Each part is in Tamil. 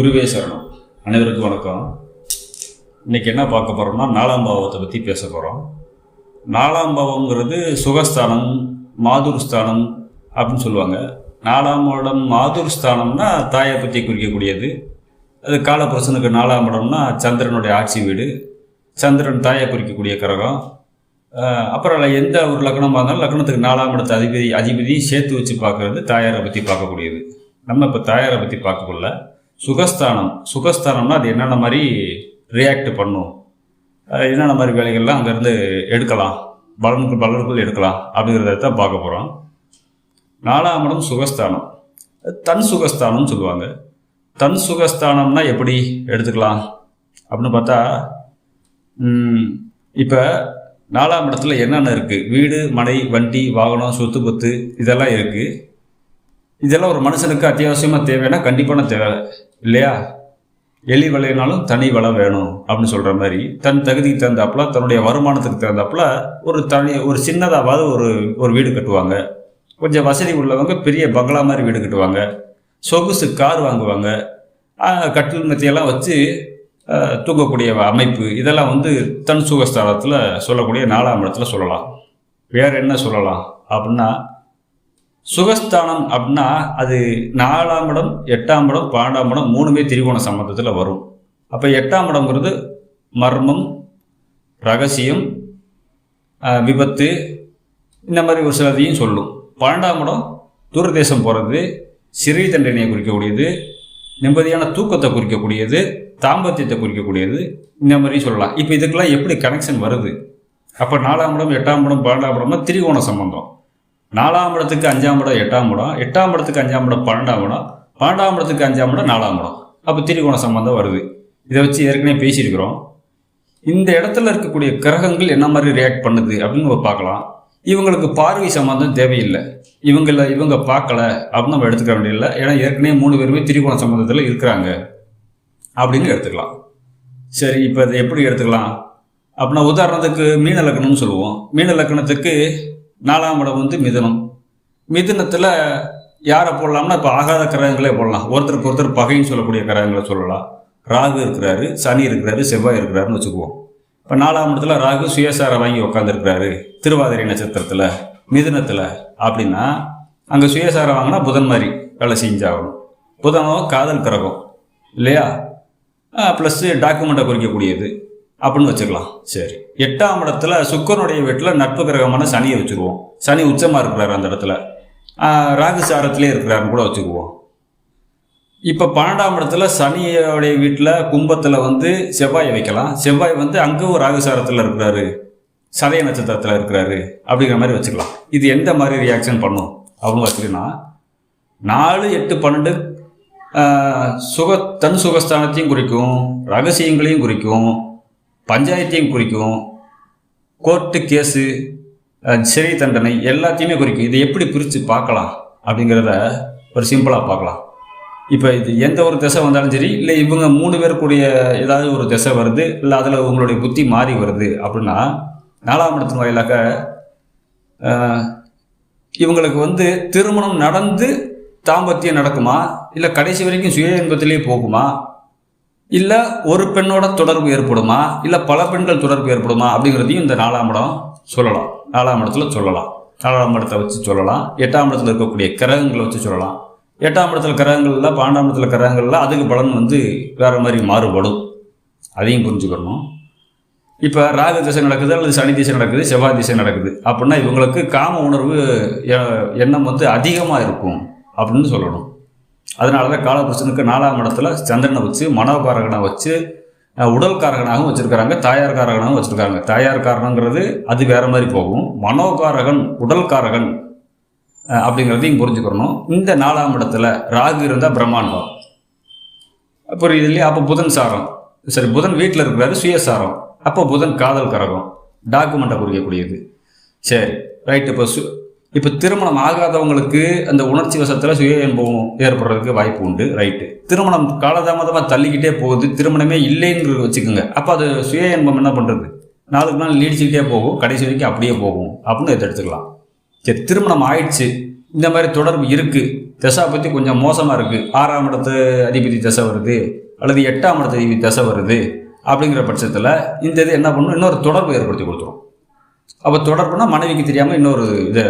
குருவே சரணம். அனைவருக்கும் வணக்கம். இன்னைக்கு என்ன பார்க்க போகிறோம்னா நாலாம் பாவத்தை பற்றி பேச போகிறோம் நாலாம் பாவங்கிறது சுகஸ்தானம் மாதுர் ஸ்தானம் அப்படின்னு சொல்லுவாங்க. நாலாம் இடம் மாதுர் ஸ்தானம்னா தாயை பற்றி குறிக்கக்கூடியது. அது காலபுருஷனுக்கு நாலாம் இடம்னா சந்திரனுடைய ஆட்சி வீடு. சந்திரன் தாயை குறிக்கக்கூடிய கிரகம். அப்புறம் எந்த ஒரு லக்னமாக இருந்தாலும் லக்னத்துக்கு நாலாம் இடத்து அதிபதி அதிபதி சேர்த்து வச்சு பார்க்கறது தாயாரை பற்றி பார்க்கக்கூடியது. நம்ம இப்போ தாயாரை பற்றி பார்க்கக்குள்ள சுகஸ்தானம். சுகஸ்தானம்னா அது என்னென்ன மாதிரி ரியாக்ட் பண்ணும்? என்னென்ன மாதிரி வேலைகள்லாம் அங்கேருந்து எடுக்கலாம்? பலனுக்கு பலனுக்குள் எடுக்கலாம் அப்படிங்கிறத தான் பார்க்க போகிறோம் நாலாம் இடம் சுகஸ்தானம். தன் சுகஸ்தானம்னு சொல்லுவாங்க. தன் சுகஸ்தானம்னா எப்படி எடுத்துக்கலாம்? அப்படின்னு பார்த்தா இப்போ நாலாம் இடத்துல என்னென்ன இருக்குது வீடு மனை வண்டி வாகனம் சொத்து பத்து இதெல்லாம் இருக்குது இதெல்லாம் ஒரு மனுஷனுக்கு அத்தியாவசியமாக தேவைன்னா கண்டிப்பான தேவை. இல்லையா? எலி வலையினாலும் தனி வளம் வேணும் அப்படின்னு சொல்கிற மாதிரி தன் தகுதிக்கு தகுந்தாப்புல தன்னுடைய வருமானத்துக்கு தகுந்தாப்புல ஒரு தனி ஒரு சின்னதாவது ஒரு ஒரு வீடு கட்டுவாங்க. கொஞ்சம் வசதி உள்ளவங்க பெரிய பங்களா மாதிரி வீடு கட்டுவாங்க. சொகுசு கார் வாங்குவாங்க. கட்டில் மத்தியெல்லாம் வச்சு தூங்கக்கூடிய அமைப்பு இதெல்லாம் வந்து தன் சுகஸ்தானத்தில் சொல்லக்கூடிய நாலாம் இடத்துல சொல்லலாம். வேற என்ன சொல்லலாம்? அப்படின்னா சுகஸ்தானம் அப்படின்னா அது நாலாம் இடம் எட்டாம் இடம் பன்னெண்டாம் இடம் மூணுமே திரிகோண சம்பந்தத்தில் வரும். அப்போ எட்டாம் இடம்ங்கிறது மர்மம் ரகசியம் விபத்து இந்த மாதிரி ஒரு சிலதையும் சொல்லும். பன்னெண்டாம் இடம் தூரதேசம் போகிறது சிறை தண்டனையை குறிக்கக்கூடியது நிம்மதியான தூக்கத்தை குறிக்கக்கூடியது தாம்பத்தியத்தை குறிக்கக்கூடியது இந்த மாதிரி சொல்லலாம். இப்போ இதுக்கெல்லாம் எப்படி கனெக்ஷன் வருது? அப்போ நாலாம் இடம் எட்டாம் இடம் பன்னெண்டாம் இடம்னா திரிகோண சம்பந்தம். நாலாம் இடத்துக்கு அஞ்சாம் இடம் எட்டாம் இடம். எட்டாம் இடத்துக்கு அஞ்சாம் இடம் பன்னெண்டாம் இடம். பன்னெண்டாம் இடத்துக்கு அஞ்சாம் இடம் நாலாம் இடம். அப்போ திரிகோண சம்பந்தம் வருது. இதை வச்சு ஏற்கனவே பேசியிருக்கிறோம். இந்த இடத்துல இருக்கக்கூடிய கிரகங்கள் என்ன மாதிரி ரியாக்ட் பண்ணுது அப்படின்னு நம்ம பார்க்கலாம். இவங்களுக்கு பார்வை சம்பந்தம் தேவையில்லை. இவங்கள இவங்க பார்க்கல அப்படின்னு நம்ம எடுத்துக்க வேண்டியதில்லை. ஏன்னா ஏற்கனவே மூணு பேருமே திரிகோண சம்பந்தத்தில் இருக்கிறாங்க. அப்படின்னு எடுத்துக்கலாம். சரி இப்போ இதை எப்படி எடுத்துக்கலாம்? அப்படின்னா உதாரணத்துக்கு மீன லக்கணம்னு சொல்லுவோம். மீன லக்கணத்துக்கு நாலாம் இடம் வந்து மிதுனம். மிதுனத்தில் யாரை போடலாம்னா இப்போ ஆகாத கிரகங்களே போடலாம். ஒருத்தருக்கு ஒருத்தர் பகைன்னு சொல்லக்கூடிய கிரகங்களை சொல்லலாம். ராகு இருக்கிறாரு சனி இருக்கிறாரு செவ்வாய் இருக்கிறாருன்னு வச்சுக்குவோம். இப்போ நாலாம் இடத்துல ராகு சுயசாரை வாங்கி உட்காந்துருக்கிறாரு திருவாதிரை நட்சத்திரத்தில் மிதுனத்தில். அப்படின்னா அங்கே சுயசாரம் வாங்கினா புதன் மாதிரி வேலை செஞ்சாகணும். புதனோ காதல் கிரகம் இல்லையா? ப்ளஸ்ஸு டாக்குமெண்ட்டை குறிக்கக்கூடியது. அப்படின்னு வச்சுக்கலாம். சரி. எட்டாம் இடத்துல சுக்கரனுடைய வீட்டில் நட்பு கிரகமான சனியை வச்சுக்குவோம். சனி உச்சமாக இருக்கிறார் அந்த இடத்துல. ராகு சாரத்திலே இருக்கிறாருன்னு கூட வச்சுக்குவோம். இப்போ பன்னெண்டாம் இடத்துல சனியோடைய வீட்டில் கும்பத்தில் வந்து செவ்வாயை வைக்கலாம். செவ்வாய் வந்து அங்கேயும் ராகுசாரத்தில் இருக்கிறாரு. சதய நட்சத்திரத்தில் இருக்கிறாரு. அப்படிங்கிற மாதிரி வச்சுக்கலாம். இது எந்த மாதிரி ரியாக்ஷன் பண்ணும்? அப்படின்னு வச்சுக்கினா நாலு எட்டு பன்னெண்டு சுக தன் சுகஸ்தானத்தையும் குறிக்கும் ரகசியங்களையும் குறிக்கும் பஞ்சாயத்தையும் குறிக்கும் கோர்ட்டு கேஸு சிறை தண்டனை எல்லாத்தையுமே குறிக்கும். இதை எப்படி பிரித்து பார்க்கலாம் அப்படிங்கிறத ஒரு சிம்பிளாக பார்க்கலாம். இப்போ இது எந்த ஒரு திசை வந்தாலும் சரி இல்லை இவங்க மூணு பேருக்குடைய ஏதாவது ஒரு திசை வருது இல்லை அதில் உங்களுடைய புத்தி மாறி வருது அப்படின்னா நாலாம் இடத்தின் வாயிலாக இவங்களுக்கு வந்து திருமணம் நடந்து தாம்பத்தியம் நடக்குமா? இல்லை கடைசி வரைக்கும் சுய இன்பத்திலேயே போகுமா? இல்லை ஒரு பெண்ணோட தொடர்பு ஏற்படுமா? இல்லை பல பெண்கள் தொடர்பு ஏற்படுமா? அப்படிங்கிறதையும் இந்த நாலாம் இடம் சொல்லலாம். நாலாம் இடத்துல சொல்லலாம். நாலாம் இடத்தை வச்சு சொல்லலாம். எட்டாம் இடத்துல இருக்கக்கூடிய கிரகங்களை வச்சு சொல்லலாம். எட்டாம் இடத்துல கிரகங்கள்ல பன்னெண்டாம் இடத்துல கிரகங்கள்ல அதுக்கு பலன் வந்து வேற மாதிரி மாறுபடும். அதையும் புரிஞ்சுக்கணும். இப்போ ராகு திசை நடக்குது அல்லது சனி திசை நடக்குது செவ்வாய் திசை நடக்குது. அப்படின்னா இவங்களுக்கு காம உணர்வு எ- எண்ணம் வந்து அதிகமாக இருக்கும் அப்படின்னு சொல்லணும். அதனால தான் காலபுருஷனுக்கு நாலாம் இடத்துல சந்திரனை வச்சு மனோகாரகனை வச்சு உடல் காரகனாகவும் வச்சுருக்காங்க தாயார் காரகனாகவும் வச்சுருக்காங்க. தாயார் காரணங்கிறது அது வேறு மாதிரி போகும். மனோகாரகன் உடல் காரகன் அப்படிங்கிறதையும் புரிஞ்சுக்கிறணும் இந்த நாலாம் இடத்துல ராகு இருந்தால் பிரம்மாண்டம். அப்புறம் இல்லையா அப்போ புதன் சாரம். சரி புதன் வீட்டில் இருக்கிறாரு சுயசாரம். அப்போ புதன் காதல் கரகம். டாக்குமெண்ட்டை குறிக்கக்கூடியது. சரி ரைட் இப்போ சு இப்போ திருமணம் ஆகாதவங்களுக்கு அந்த உணர்ச்சி வசத்தில் சுய இன்பம் ஏற்படுறதுக்கு வாய்ப்பு உண்டு ரைட்டு திருமணம் காலதாமதமாக தள்ளிக்கிட்டே போகுது திருமணமே இல்லைங்கிறது வச்சுக்கோங்க. அப்போ அது சுய இன்பம் என்ன பண்ணுறது நாளுக்கு நாள் நீடிச்சுக்கிட்டே போகும் கடைசி வரைக்கும் அப்படியே போகும் அப்படின்னு இதை எடுத்துக்கலாம். சரி திருமணம் ஆயிடுச்சு இந்த மாதிரி தொடர்பு இருக்குது திசா பற்றி கொஞ்சம் மோசமாக இருக்குது ஆறாம் இடத்து அதிபதி திசை வருது அல்லது எட்டாம் இடத்து அதிபதி திசை வருது அப்படிங்கிற பட்சத்தில் இந்த இது என்ன பண்ணும்? இன்னொரு தொடர்பு ஏற்படுத்தி கொடுத்துரும். அப்போ தொடர்புனா மனைவிக்கு தெரியாமல் இன்னொரு இதை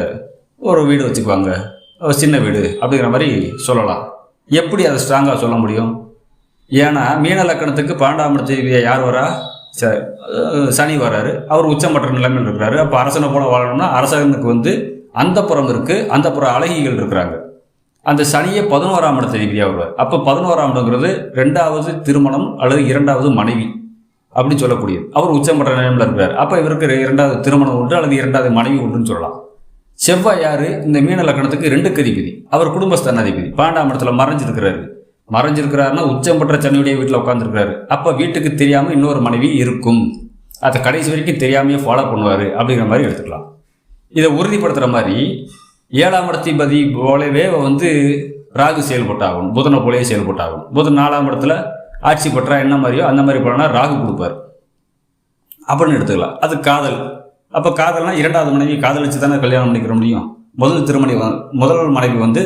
ஒரு வீடு வச்சுக்குவாங்க. ஒரு சின்ன வீடு அப்படிங்கிற மாதிரி சொல்லலாம். எப்படி அதை ஸ்ட்ராங்காக சொல்ல முடியும்? ஏன்னா மீன லக்கணத்துக்கு பன்னெண்டாம் இடத்து யார் வரா? ச- சனி வராரு. அவர் உச்சமற்ற நிலைமையில் இருக்கிறாரு. அப்போ அரசனை போல வாழணும்னா அரசனுக்கு வந்து அந்த புறம் இருக்குது அந்த புற அழகிகள் இருக்கிறாங்க. அந்த சனியே பதினோராம் இடத்து ரீதியாக வருவார். அப்போ பதினோராம் இடங்கிறது ரெண்டாவது திருமணம் அல்லது இரண்டாவது மனைவி அப்படின்னு சொல்லக்கூடியது. அவர் உச்சமற்ற நிலைமையில் இருக்கிறார். அப்போ இவருக்கு இரண்டாவது திருமணம் உண்டு அல்லது இரண்டாவது மனைவி உண்டுன்னு சொல்லலாம். செவ்வாய் யாரு இந்த மீன லக்கணத்துக்கு ரெண்டு அதிபதி அவர் குடும்பஸ்தான அதிபதி பன்னெண்டாம் இடத்துல மறைஞ்சிருக்கிறாரு. மறைஞ்சிருக்கிறாருன்னா உச்சம் பெற்ற சனியுடைய வீட்டில் உட்காந்துருக்கிறாரு அப்போ வீட்டுக்கு தெரியாமல் இன்னொரு மனைவி இருக்கும். அதை கடைசி வரைக்கும் தெரியாமையே ஃபாலோ பண்ணுவார் அப்படிங்கிற மாதிரி எடுத்துக்கலாம். இதை உறுதிப்படுத்துகிற மாதிரி ஏழாம் இடத்திபதி போலவே வந்து ராகு செயல்பட்டாகும். புதனை போலவே செயல்பட்டாகும். புதன் நாலாம் இடத்துல ஆட்சி பெற்றா என்ன மாதிரியோ அந்த மாதிரி பண்ணா ராகு கொடுப்பார். அப்படின்னு எடுத்துக்கலாம். அது காதல். அப்போ காதல்னா இரண்டாவது மனைவி காதலிச்சு தானே கல்யாணம் பண்ணிக்கிற முடியும்? முதல் திருமணி முதல் மனைவி வந்து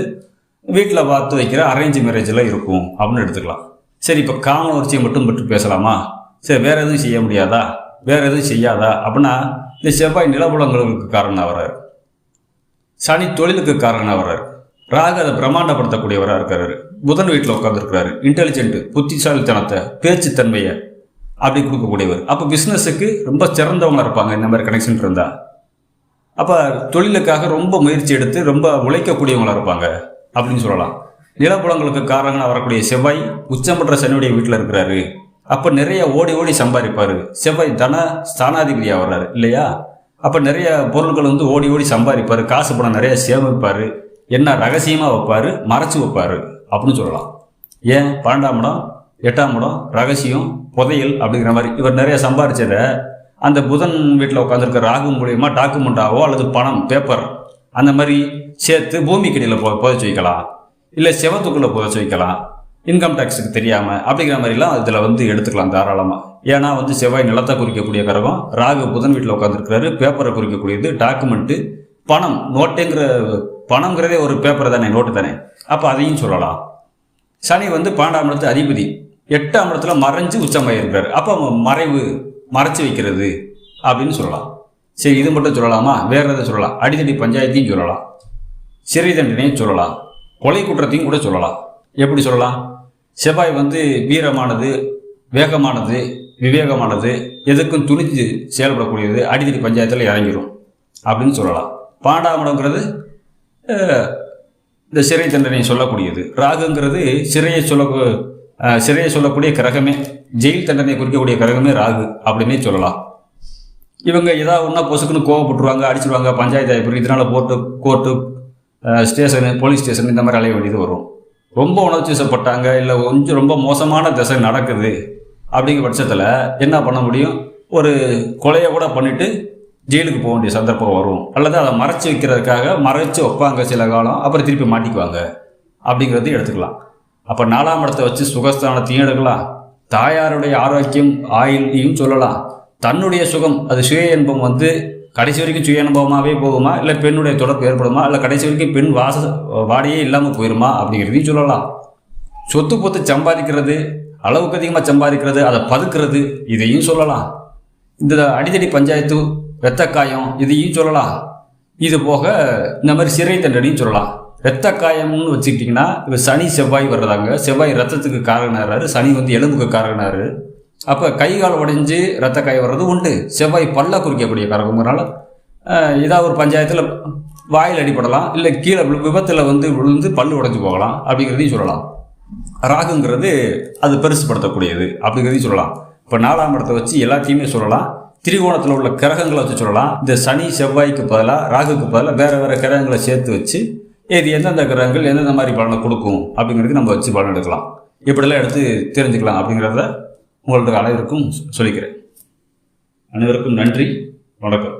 வீட்டில் பார்த்து வைக்கிற அரேஞ்ச் மேரேஜில் இருக்கும் அப்படின்னு எடுத்துக்கலாம். சரி இப்போ காம உணர்ச்சியை மட்டும் பற்றி பேசலாமா? சரி வேற எதுவும் செய்ய முடியாதா? வேற எதுவும் செய்யாதா? அப்படின்னா இந்த செவ்வாய் நிலபுலங்களுக்கு காரணம் வர்றாரு சனி தொழிலுக்கு காரணம் வர்றாரு ராகு அதை பிரம்மாண்டப்படுத்தக்கூடியவராக இருக்காரு. புதன் வீட்டில் உட்காந்துருக்கிறாரு இன்டெலிஜென்ட் புத்திசாலித்தனத்தை பேச்சுத்தன்மையை அப்படி கொடுக்கக்கூடியவர். அப்போ பிஸ்னஸுக்கு ரொம்ப சிறந்தவங்க இருப்பாங்க. இந்த மாதிரி கனெக்ஷன் இருந்தால் அப்போ தொழிலுக்காக ரொம்ப முயற்சி எடுத்து ரொம்ப உழைக்கக்கூடியவங்களா இருப்பாங்க. அப்படின்னு சொல்லலாம். நிலப்புலங்களுக்கு காரணங்களாக வரக்கூடிய செவ்வாய் உச்சம் பெற்ற சனியுடைய வீட்டில் இருக்கிறாரு. அப்போ நிறைய ஓடி ஓடி சம்பாதிப்பார். செவ்வாய் தன ஸ்தானாதிபதியாக வர்றாரு. இல்லையா? அப்போ நிறைய பொருட்கள் வந்து ஓடி ஓடி சம்பாதிப்பார். காசு பணம் நிறைய சேமிப்பார். என்ன ரகசியமாக வைப்பார்? மறைச்சு வைப்பார். அப்படின்னு சொல்லலாம். ஏன்? பன்னெண்டாம் இடம் எட்டாம் இடம் ரகசியம் புதையல் அப்படிங்கிற மாதிரி. இவர் நிறைய சம்பாரிச்சதை அந்த புதன் வீட்டில் உட்காந்துருக்க ராகு மூலியமாக டாக்குமெண்டாவோ அல்லது பணம் பேப்பர் அந்த மாதிரி சேர்த்து பூமிக்கடியில் போ புதைச்சி வைக்கலாம். இல்லை செவத்துக்குள்ளே புதைச்சி வைக்கலாம். இன்கம் டேக்ஸுக்கு தெரியாமல் அப்படிங்கிற மாதிரிலாம் இதில் வந்து எடுத்துக்கலாம் தாராளமாக ஏன்னா வந்து செவ்வாய் நிலத்தை குறிக்கக்கூடிய கரகம் ராகு புதன் வீட்டில் உட்காந்துருக்கிறாரு பேப்பரை குறிக்கக்கூடியது டாக்குமெண்ட்டு பணம் நோட்டுங்கிற பணங்கிறதே ஒரு பேப்பர் தானே நோட்டு தானே. அப்போ அதையும் சொல்லலாம். சனி வந்து பன்னெண்டாம் அதிபதி. எட்டாம் இடத்துல மறைஞ்சு உச்சமாயிருக்காரு அப்போ மறைவு மறைச்சு வைக்கிறது அப்படின்னு சொல்லலாம். சரி இது மட்டும் சொல்லலாமா? வேற எதை சொல்லலாம்? அடித்தடி பஞ்சாயத்தையும் சொல்லலாம். சிறை தண்டனையும் சொல்லலாம். கொலை குற்றத்தையும் கூட சொல்லலாம். எப்படி சொல்லலாம்? செவ்வாய் வந்து வீரமானது வேகமானது விவேகமானது எதுக்கும் துணிஞ்சு செயல்படக்கூடியது அடித்தடி பஞ்சாயத்தில் இறங்கிடும் அப்படின்னு சொல்லலாம். பாண்டாமடங்கிறது இந்த சிறை தண்டனை சொல்லக்கூடியது. ராகுங்கிறது சிறையை சொல்ல சிறையை சொல்லக்கூடிய கிரகமே ஜெயில் தண்டனை குறிக்கக்கூடிய கிரகமே ராகு அப்படின்னே சொல்லலாம். இவங்க ஏதாவது ஒன்றா பொசுக்குன்னு கோவப்பட்டுருவாங்க அடிச்சிருவாங்க பஞ்சாயத்து ஆகிப்போம் இதனால போட்டு கோர்ட்டு ஸ்டேஷனு போலீஸ் ஸ்டேஷன் இந்த மாதிரி அலைய வேண்டியது வரும். ரொம்ப உணர்ச்சிசப்பட்டாங்க இல்லை கொஞ்சம் ரொம்ப மோசமான திசை நடக்குது அப்படிங்கிற பட்சத்தில் என்ன பண்ண முடியும்? ஒரு கொலையை கூட பண்ணிட்டு ஜெயிலுக்கு போக வேண்டிய சந்தர்ப்பம் வரும். அல்லது அதை மறைச்சு வைக்கிறதுக்காக மறைச்சி வைப்பாங்க சில காலம் அப்புறம் திருப்பி மாட்டிக்குவாங்க அப்படிங்கிறது எடுத்துக்கலாம். அப்போ நாலாம் இடத்தை வச்சு சுகஸ்தானத்தையும் எடுக்கலாம். தாயாருடைய ஆரோக்கியம் ஆயுளையும் சொல்லலாம். தன்னுடைய சுகம் அது சுய இன்பம் வந்து கடைசி வரைக்கும் சுய அனுபவமாகவே போகுமா? இல்லை பெண்ணுடைய தொடர்பு ஏற்படுமா? இல்லை கடைசி வரைக்கும் பெண் வாச வாடியே இல்லாமல் போயிருமா? அப்படிங்கிறதையும் சொல்லலாம். சொத்து பொத்து சம்பாதிக்கிறது அளவுக்கு அதிகமாக சம்பாதிக்கிறது அதை பதுக்கிறது இதையும் சொல்லலாம். இந்த அடித்தடி பஞ்சாயத்து வெத்தக்காயம் இதையும் சொல்லலாம். இது போக இந்த மாதிரி சிறை தண்டனையும் சொல்லலாம். ரத்த காயம்னு வச்சுக்கிட்டிங்கன்னா இப்போ சனி செவ்வாய் வர்றதாங்க. செவ்வாய் ரத்தத்துக்கு காரணாரு சனி வந்து எலும்புக்கு காரணாரு அப்போ கை கால் உடைஞ்சு ரத்த காயம் வர்றது உண்டு. செவ்வாய் பல்ல குறிக்கக்கூடிய காரகங்கிறனால அஹ், ஏதாவது ஒரு பஞ்சாயத்தில் வாயில் அடிபடலாம். இல்லை கீழே விபத்தில் வந்து விழுந்து பல்லு உடைஞ்சு போகலாம் அப்படிங்கிறதையும் சொல்லலாம். ராகுங்கிறது அது பெருசுப்படுத்தக்கூடியது அப்படிங்கிறதையும் சொல்லலாம். இப்போ நாலாம் இடத்தை வச்சு எல்லாத்தையுமே சொல்லலாம். திரிகோணத்தில் உள்ள கிரகங்களை வச்சு சொல்லலாம். இந்த சனி செவ்வாய்க்கு பதிலாக ராகுக்கு பதிலாக வேறு வேறு கிரகங்களை சேர்த்து வச்சு இது எந்தெந்த கிரகங்கள் எந்தெந்த மாதிரி பலனை கொடுக்கும் அப்படிங்கிறதுக்கு நம்ம வச்சு பலன் எடுக்கலாம். இப்படிலாம் எடுத்து தெரிஞ்சுக்கலாம் அப்படிங்கிறத உங்களோட அனைவருக்கும் சொல்லிக்கிறேன். அனைவருக்கும் நன்றி வணக்கம்.